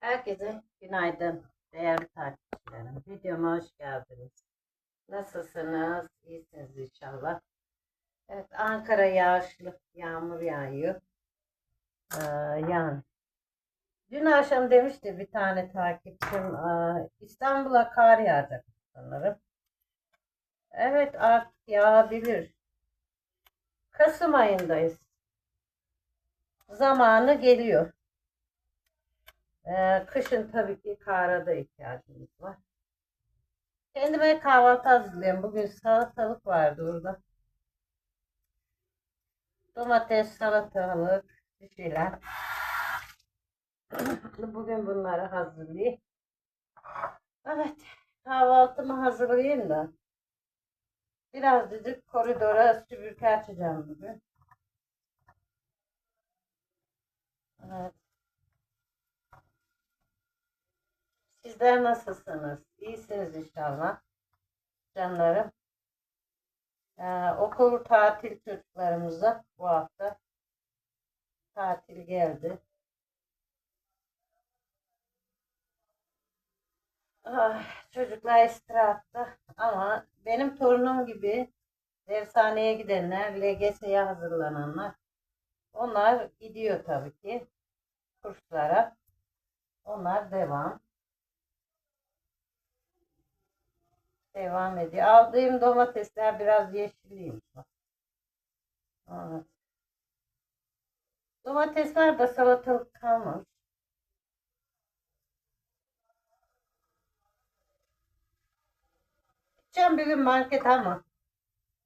Herkese günaydın değerli takipçilerim. Videoma hoş geldiniz. Nasılsınız? İyisiniz inşallah. Evet Ankara yağışlı, yağmur yağıyor. Ee, yani. Dün akşam demişti bir tane takipçim "Aa, İstanbul'a kar yağacak sanırım. Evet artık yağabilir. Kasım ayındayız. Zamanı geliyor. Ee, kışın tabii ki kara da ihtiyacımız var. Kendime kahvaltı hazırlıyorum. Bugün salatalık vardı orada. Domates, salatalık, bir şeyler. Bugün bunları hazırlayayım. Evet, kahvaltımı hazırlayayım da. Biraz dedik koridora süpürge açacağım bugün. Evet. Sizler nasılsınız? İyisiniz inşallah. Canlarım. Ee, okul tatil çocuklarımıza bu hafta tatil geldi. Ah, çocuklar istirahatta ama benim torunum gibi dershaneye gidenler, LGS'ye hazırlananlar onlar gidiyor tabii ki kurslara. Onlar devam. Devam ediyor. Aldığım domatesler biraz yeşilliymiş. bak. Evet. Domates var da salatalık kalmamış. Gideceğim bir gün market ama.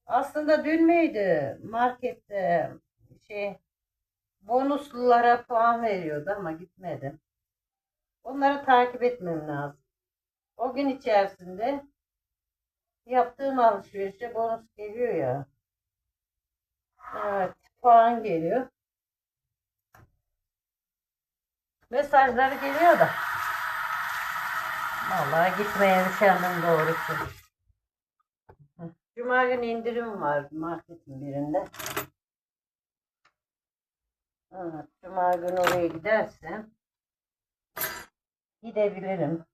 Aslında dün müydü markette şey bonuslulara puan veriyordu ama gitmedim. Onları takip etmem lazım. O gün içerisinde yaptığım alışverişe bonus geliyor ya. Evet, puan geliyor. Mesajları geliyor da. Vallahi gitmeye üşendim doğrusu. Cuma günü indirim var marketin birinde. Evet, Cuma günü oraya gidersem gidebilirim.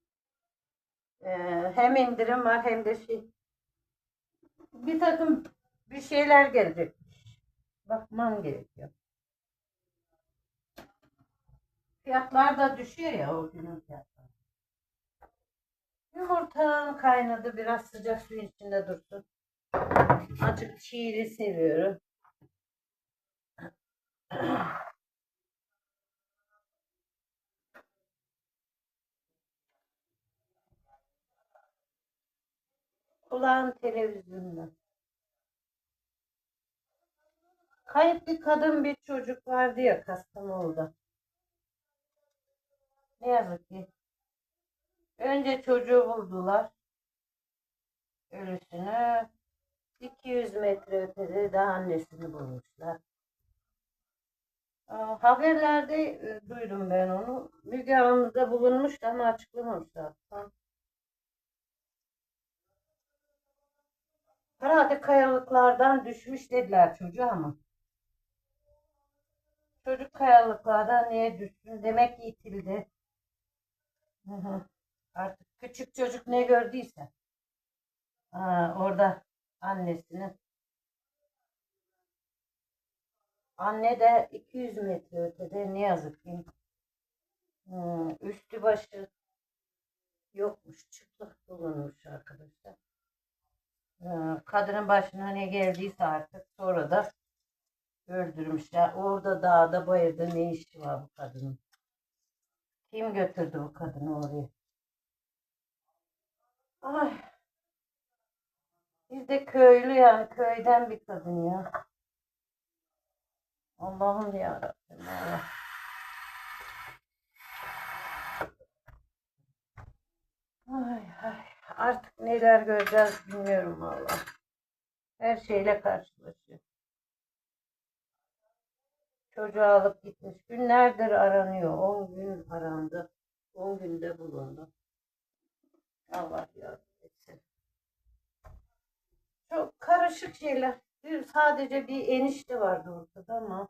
Ee, hem indirim var hem de şey bir takım bir şeyler gelecek. Bakmam gerekiyor. Fiyatlar da düşüyor ya o günün fiyatları. Yumurtam kaynadı. Biraz sıcak suyun içinde dursun. Azıcık çiğli seviyorum. Kulağın televizyonda. Kayıp bir kadın bir çocuk vardı ya Kastamonu'da. Ne yazık ki. Önce çocuğu buldular. Ölüsünü. 200 metre ötede de annesini bulmuşlar. Haberlerde e, duydum ben onu. Müge Anlı'da bulunmuştu ama açıklamamışlar. Herhalde kayalıklardan düşmüş dediler çocuğa ama. Çocuk kayalıklardan niye düşsün? Demek itildi. Artık küçük çocuk ne gördüyse. Ha, orada annesinin. Anne de 200 metre ötede ne yazık ki. Hmm, üstü başı yokmuş. Çıplak bulunmuş arkadaşlar. Ee, Kadının başına ne geldiyse artık sonra da öldürmüşler. Orada dağda bayırda ne işi var bu kadının? Kim götürdü bu kadını oraya? Ay, biz de köylü yani köyden bir kadın ya. Allah'ım ya Rabbim Allah. Ay, ay. Artık neler göreceğiz bilmiyorum valla. Her şeyle karşılaşıyor. Çocuğu alıp gitmiş. Günlerdir aranıyor. 10 gün arandı. 10 günde bulundu. Allah yardım etsin. Çok karışık şeyler. Bir, sadece bir enişte vardı ortada ama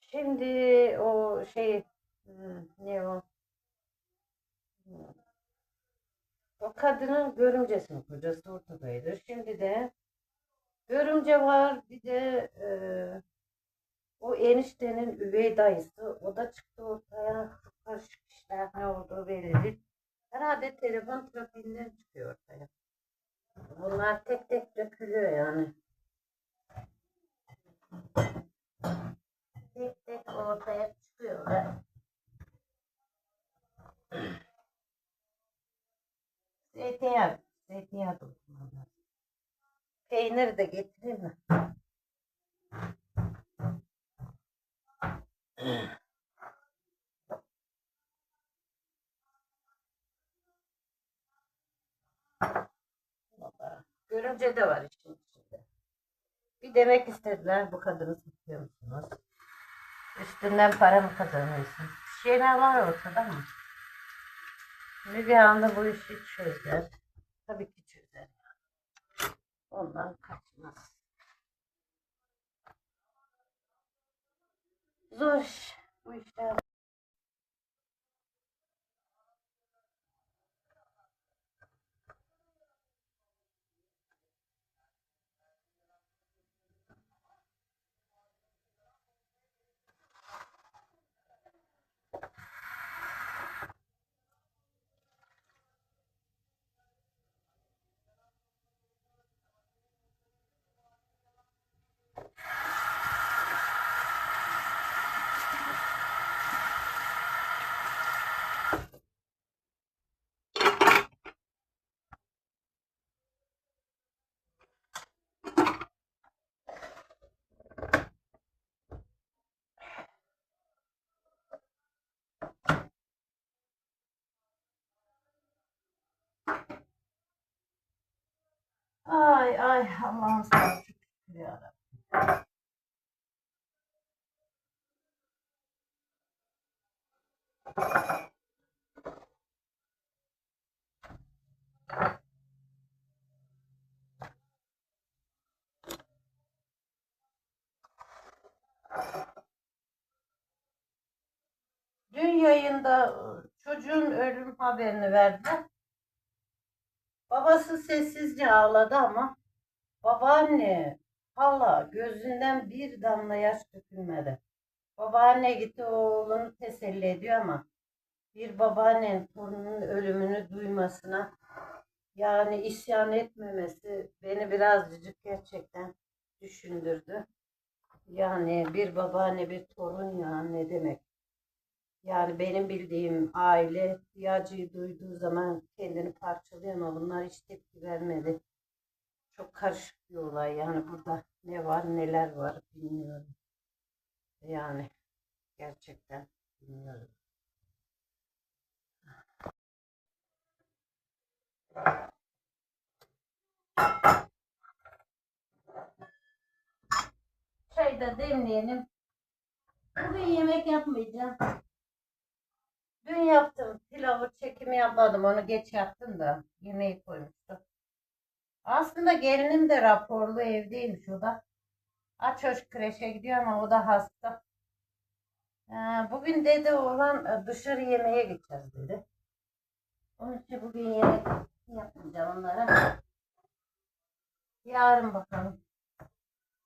şimdi o şey Hmm, ne o? O kadının görümcesinin kocası ortadaydı. Şimdi de görümce var. Bir de eee, o eniştenin üvey dayısı. O da çıktı ortaya. Çok karışık işler. Ne olduğu belli değil. Herhalde telefon trafiğinden çıkıyor ortaya. Bunlar tek tek dökülüyor yani. Tek tek ortaya çıkıyorlar. Zeytinyağı, zeytinyağı da unutmam lazım. Peynir de getireyim mi? Görümce de var işin içinde. Bir demek istediler bu kadını tutuyor musunuz? Üstünden para mı kazanıyorsunuz? Bir şeyler var ortada mı? Müge Anlı bu işi çözer. Tabii ki çözer. Ondan kaçmaz. Zor. Bu işler. Ay ay Allah'ım sana çok şükür ya. Dün yayında e, çocuğun ölüm haberini verdiler. Babası sessizce ağladı ama babaanne hala gözünden bir damla yaş dökülmedi. Babaanne gitti oğlunu teselli ediyor ama bir babaannenin torununun ölümünü duymasına yani isyan etmemesi beni birazcık gerçekten düşündürdü. Yani bir babaanne bir torun ya ne demek? Yani benim bildiğim aile bir acıyı duyduğu zaman kendini parçalıyor ama bunlar hiç tepki vermedi. Çok karışık bir olay yani burada ne var neler var bilmiyorum. Yani gerçekten bilmiyorum. Çay da demleyelim. Bugün yemek yapmayacağım. Dün yaptım. Pilavı çekimi yapmadım. Onu geç yaptım da. Yemeği koymuştum. Aslında gelinim de raporlu evdeymiş o da. Aç hoş kreşe gidiyor ama o da hasta. Ee, bugün dedi oğlan e, dışarı yemeğe gideceğiz dedi. Onun için bugün yemek yapmayacağım onlara. Yarın bakalım.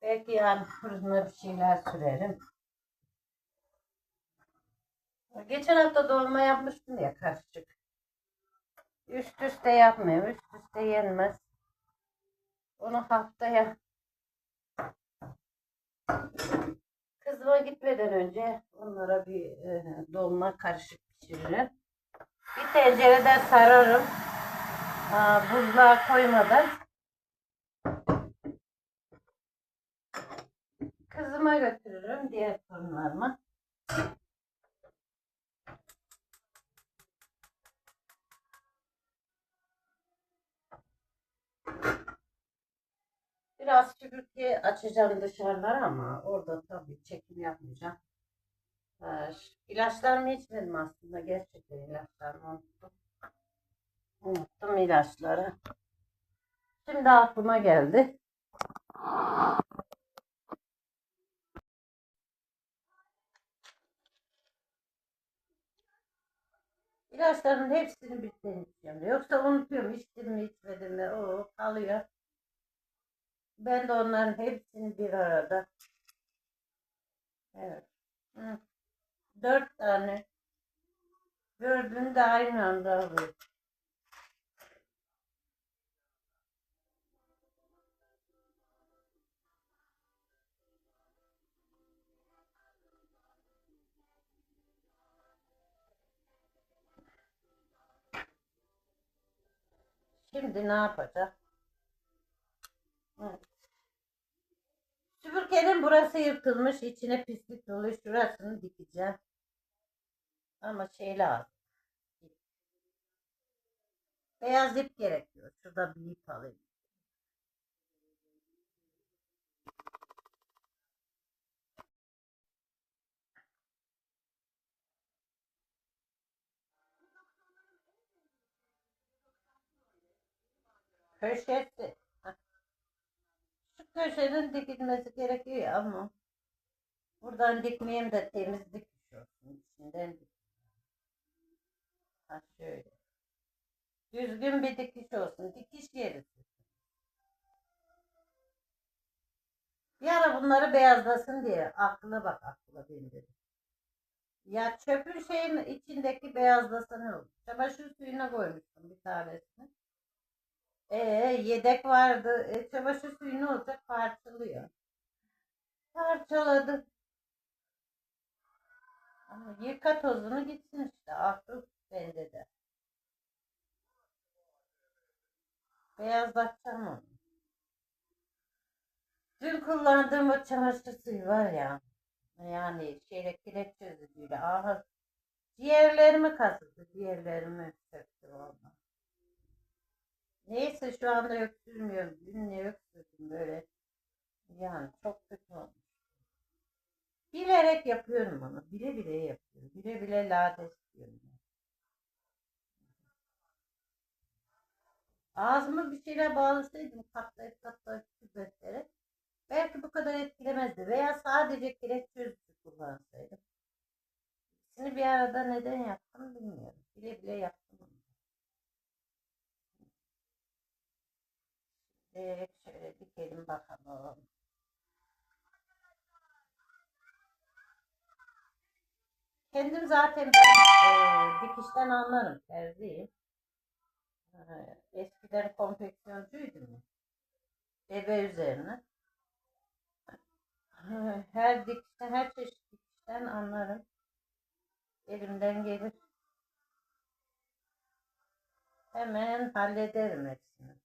Belki yarın fırına bir şeyler sürerim. Geçen hafta dolma yapmıştım ya karışık. Üst üste yapmayayım. Üst üste yenmez. Onu haftaya kızıma gitmeden önce onlara bir e, dolma karışık pişiririm. Bir tencerede sararım. Ha, buzluğa koymadan. Kızıma götürürüm diğer torunlarıma. Biraz süpürge açacağım dışarılara ama orada tabii çekim yapmayacağım. Ee, ilaçlarımı içmedim aslında. Gerçekten ilaçlarımı unuttum. Unuttum ilaçları. Şimdi aklıma geldi. İlaçların hepsini içiyorum. Yoksa unutuyorum içtim mi içmedim mi o kalıyor. Ben de onların hepsini bir arada. Evet. Dört tane. Dördünü de aynı anda alıyorum. Şimdi ne yapacağım? Evet. Süpürgenin burası yırtılmış. içine pislik dolu. Şurasını dikeceğim. Ama şey lazım. Beyaz ip gerekiyor. Şurada bir ip alayım. Köşesi. Köşenin dikilmesi gerekiyor ama buradan dikmeyeyim de temizlik iş olsun. İçinden dik. Ha şöyle. Düzgün bir dikiş olsun. Dikiş yeri. Bir bunları beyazlasın diye. Aklı bak aklı benim dedim. Ya çöpün şeyin içindeki beyazlasa ne olur? Çamaşır suyuna koymuştum bir tanesini. Ee, yedek vardı. E, çamaşır suyu ne olacak? Parçalıyor. Parçaladı. Ama yıka tozunu gitsin işte. Aklı bende de. Beyazlatacağım onu. Dün kullandığım o çamaşır suyu var ya. Yani şeyle kireç çözücüyle. Aha. Ciğerlerimi kazıdı. Ciğerlerimi söktü ondan. Neyse şu anda öksürmüyorum. Dün ne öksürdüm böyle. Yani çok kötü olmuş. Bilerek yapıyorum onu. Bile bile yapıyorum. Bile bile lades diyorum. Ağzımı bir şeyle bağlasaydım katlayıp katlayıp kübetleri belki bu kadar etkilemezdi. Veya sadece kireç çözücü kullansaydım. İkisini bir arada neden yaptım bilmiyorum. Bile bile yaptım Ee, şöyle dikelim bakalım. Kendim zaten e, dikişten anlarım. Terziyim. E, eskiden konfeksiyoncuydum. Bebe üzerine. E, Her dikişten, her çeşit dikişten anlarım. Elimden gelir. Hemen hallederim hepsini.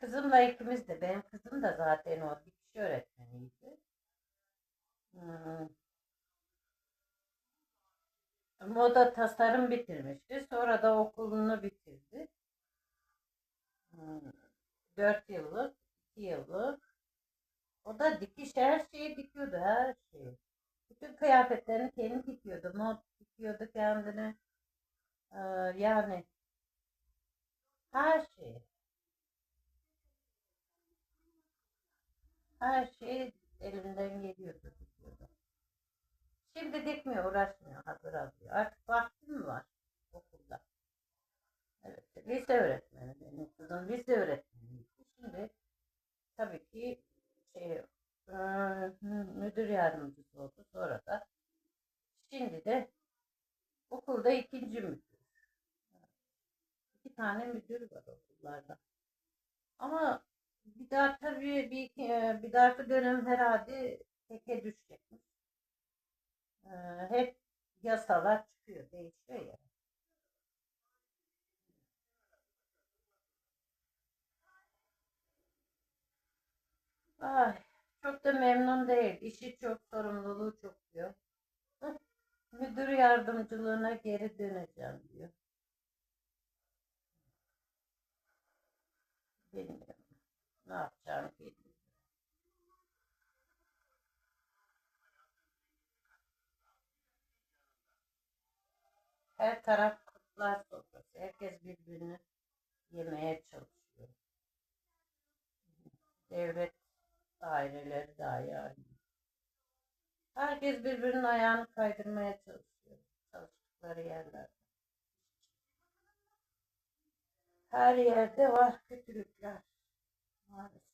Kızımla ikimiz de, benim kızım da zaten o dikiş öğretmeniydi. Hmm. Moda tasarım bitirmişti. Sonra da okulunu bitirdi. Hmm. 4 yıllık, 2 yıllık. O da dikiş her şeyi dikiyordu, her şeyi. Bütün kıyafetlerini kendi dikiyordu. Mod dikiyordu kendine. Ee, yani her şeyi. Her şey elimden geliyordu dikiyordu. Şimdi dikmiyor, uğraşmıyor, hazır alıyor. Artık vaktim mi var okulda? Evet, lise öğretmeni benim kızım lise öğretmeniydi. Şimdi tabii ki şey, müdür yardımcısı oldu. Sonra da şimdi de okulda ikinci müdür. İki tane müdür var okullarda. Ama daha tabii bir, e, bir dahaki dönem herhalde teke düşecekmiş. E, hep yasalar çıkıyor, değişiyor ya. Ay, çok da memnun değil. İşi çok, sorumluluğu çok diyor. Müdür yardımcılığına geri döneceğim diyor. Bilmiyorum. Her taraf kutlar sofrası. Herkes birbirini yemeye çalışıyor. Devlet daireleri dahi aynı. Herkes birbirinin ayağını kaydırmaya çalışıyor. Çalıştıkları yerlerde. Her yerde var kötülükler. Maalesef.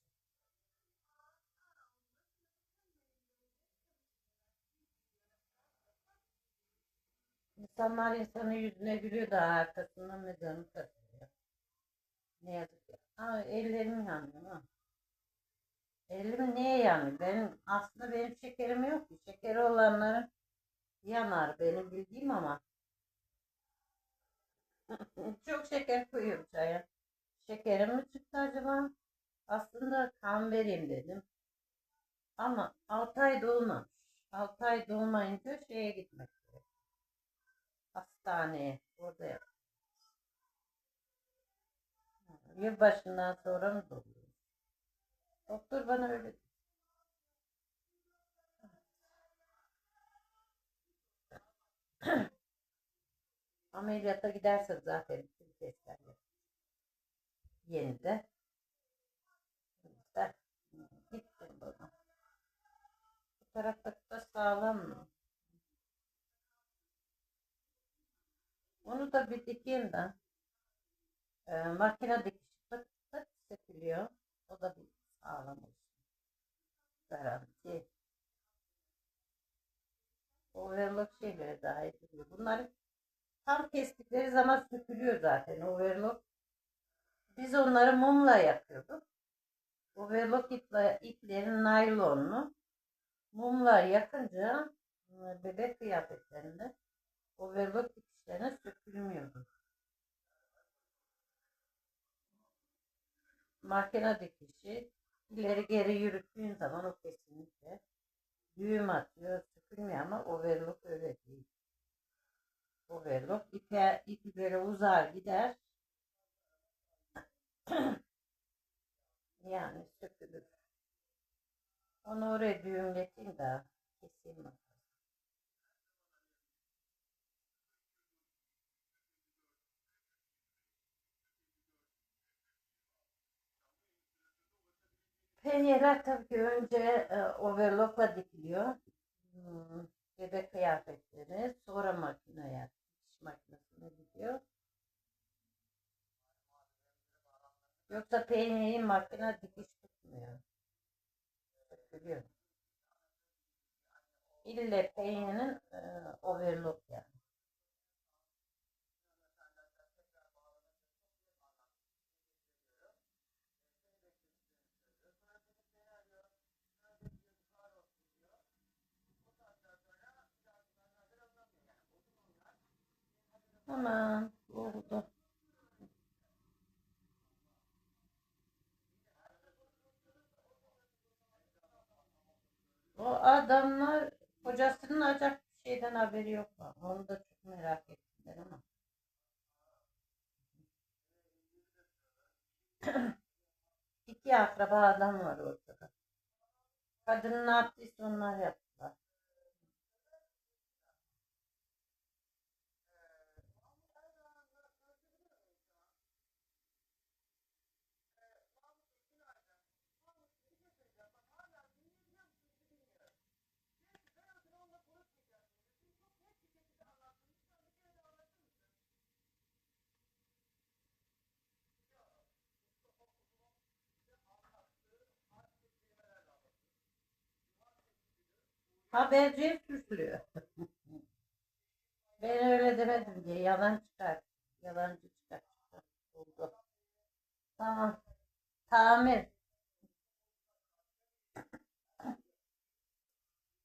İnsanlar insanın yüzüne gülüyor da arkasından mezarını kazıyor. Ne yazık ki. Aa, ellerim yanıyor. Ha. Elim niye yanıyor? Benim, aslında benim şekerim yok ki. Şekeri olanların yanar benim bildiğim ama. Çok şeker koyuyorum çaya. Şekerim mi çıktı acaba? Aslında kan vereyim dedim. Ama 6 ay dolmamış. 6 ay dolmayınca şeye gitmek. Hastaneye. Orada yap. Yılbaşından sonra mı doluyor? Doktor bana öyle. Ameliyata giderse zaten bütün testler. Yeni de. İşte, gittim bana. Bu taraftaki da sağlam mı? Onu da bir dikeyim ben. Ee, makine dikişi pıt pıt sökülüyor. O da bir sağlam olsun. Garanti. Overlock şeyleri daha iyi duruyor. Bunları tam kestikleri zaman sökülüyor zaten. Overlock. Biz onları mumla yakıyorduk. Overlock iple, iplerin naylonlu. Mumla yakınca e, bebek kıyafetlerinde overlock dikişlerine sökülmüyordu. Makine dikişi ileri geri yürüttüğün zaman o kesinlikle düğüm atıyor, sıkılmıyor ama overlock öyle değil. Overlock ipe, ipi böyle uzar gider. yani sökülür. Onu oraya düğümleteyim de keseyim bakalım. Penyeler tabii ki önce e, overlockla dikiliyor. Hmm, bebek kıyafetleri. Sonra makineye, dikiş makinesine gidiyor. Yoksa peyniri makine dikiş tutmuyor. Sökülüyor. İlle peynirin e, overlock yani. Tamam. Oldu. O adamlar kocasının acak bir şeyden haberi yok. Onu da çok merak ettiler ama. İki akraba adam var ortada. Kadın ne yaptıysa onlar yaptılar. Haberciye sürsürüyor. Ben öyle demedim diye yalan çıkar. Yalancı çıkar. Oldu. Tamam. Tamir.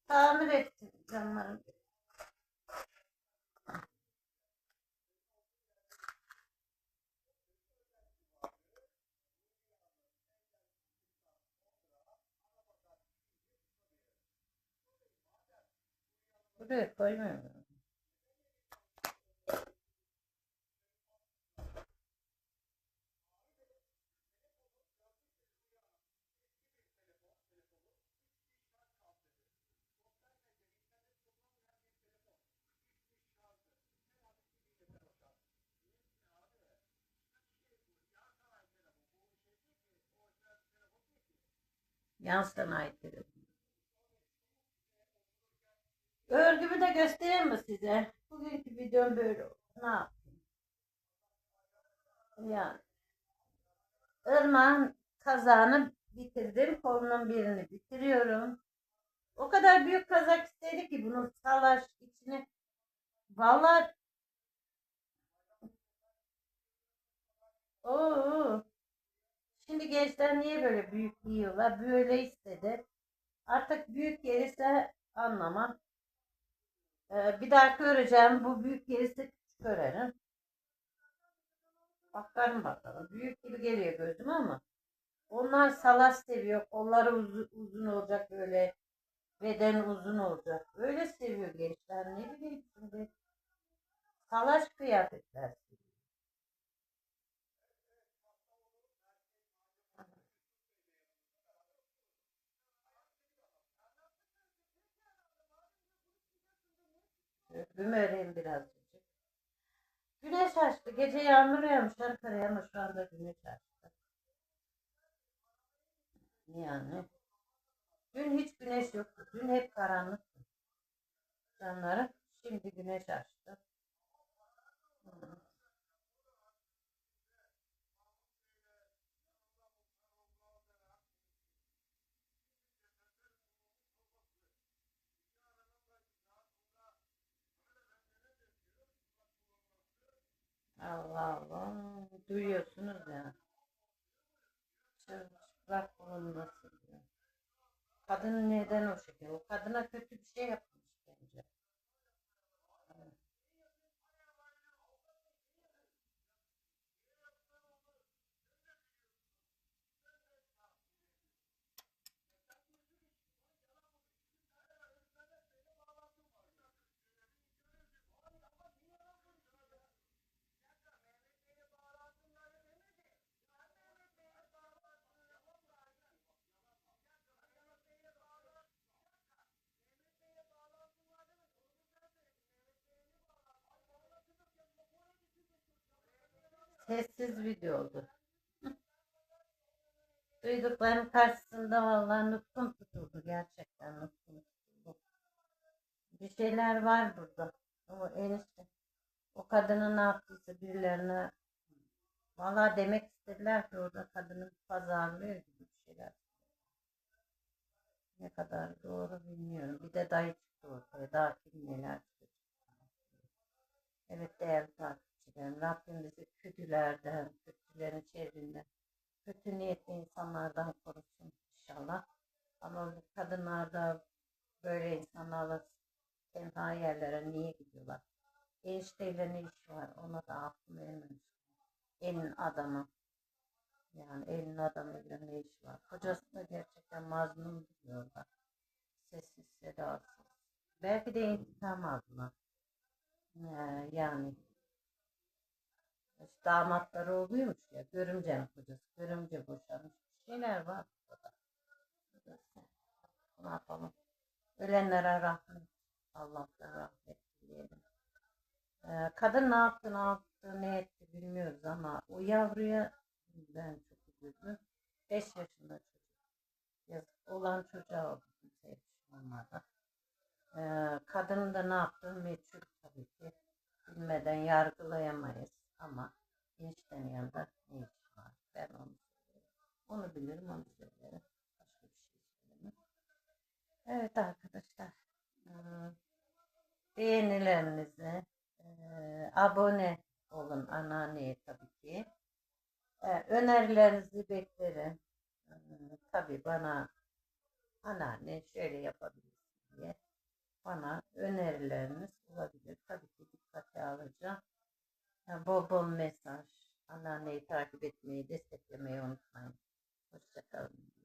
Tamir ettim canlarım. Şuraya koymuyorum. Yan sanayide Örgümü de göstereyim mi size? Bugünkü videom böyle. Ne yapayım? Yani. Irmağın kazağını bitirdim. Kolunun birini bitiriyorum. O kadar büyük kazak istedi ki bunu salaş içine. Vallahi Oo. Şimdi gençler niye böyle büyük giyiyorlar? Böyle istedi. Artık büyük gelirse anlamam. Ee, bir dahaki öreceğim. Bu büyük gelirse küçük örerim. Bakarım bakalım. Büyük gibi geliyor gözüme ama. Onlar salaş seviyor. Kolları uzun, uzun olacak böyle. Beden uzun olacak. Öyle seviyor gençler. Ne bileyim şimdi. Salaş kıyafetler. Örgümü öreyim birazcık. Güneş açtı. Gece yağmur yağmış Ankara'ya ama şu anda güneş açtı. Yani. Dün hiç güneş yoktu. Dün hep karanlıktı. Canlarım. Şimdi güneş açtı. Hı. Allah Allah. Duyuyorsunuz ya. Çıplak bulunması diyor. Kadın neden o şekilde? O kadına kötü bir şey yapmış bence. Evet. Sessiz video oldu. Duyduklarım karşısında vallahi nutkum tutuldu gerçekten nutkum tutuldu. Bir şeyler var burada. O enişte. O kadının ne yaptıysa birilerine vallahi demek istediler ki orada kadının pazarlıyor gibi bir şeyler. Ne kadar doğru bilmiyorum. Bir de dayı çıktı ortaya. Daha kim neler çıktı. Evet değerli takipçilerim. Rabbim kötülerden, kötülerin şerrinden, kötü niyetli insanlardan korusun inşallah. Ama kadınlar da böyle insanlarla tenha yerlere niye gidiyorlar? Enişteyle ne iş var? Ona da aklım ermemiş. Elin adamı. Yani elin adamıyla ne iş var? Kocası da gerçekten mazlum diyorlar. Sessiz sedasız. Belki de intikam aldılar. Ee, yani işte damatları oluyormuş ya. Görümcenin kocası. Görümce boşanmış. Bir şeyler var. Ne yapalım? Ölenlere rahmet. Allah'tan rahmet dileyelim. Ee, kadın ne yaptı, ne yaptı, ne etti bilmiyoruz ama o yavruya ben çok üzüldüm. 5 yaşında çocuk. Yazık olan çocuğa oldu. Kimseye. Ee, kadının da ne yaptığı meçhul tabii ki. Bilmeden yargılayamayız ama eniştenin yanında ne iş var? Ben onu söylerim. Onu bilirim, onu söylerim. Başka bir şey söylemem. Evet arkadaşlar. ee, Beğenilerinizi, ee, abone olun anneanneye tabii ki. Önerilerinizi beklerim. Tabii bana anneanne şöyle yapabilirsin diye bana önerileriniz olabilir. Tabii ki dikkate alacağım. Yani bol bol mesaj. Anneanneyi takip etmeyi, desteklemeyi unutmayın. Hoşçakalın.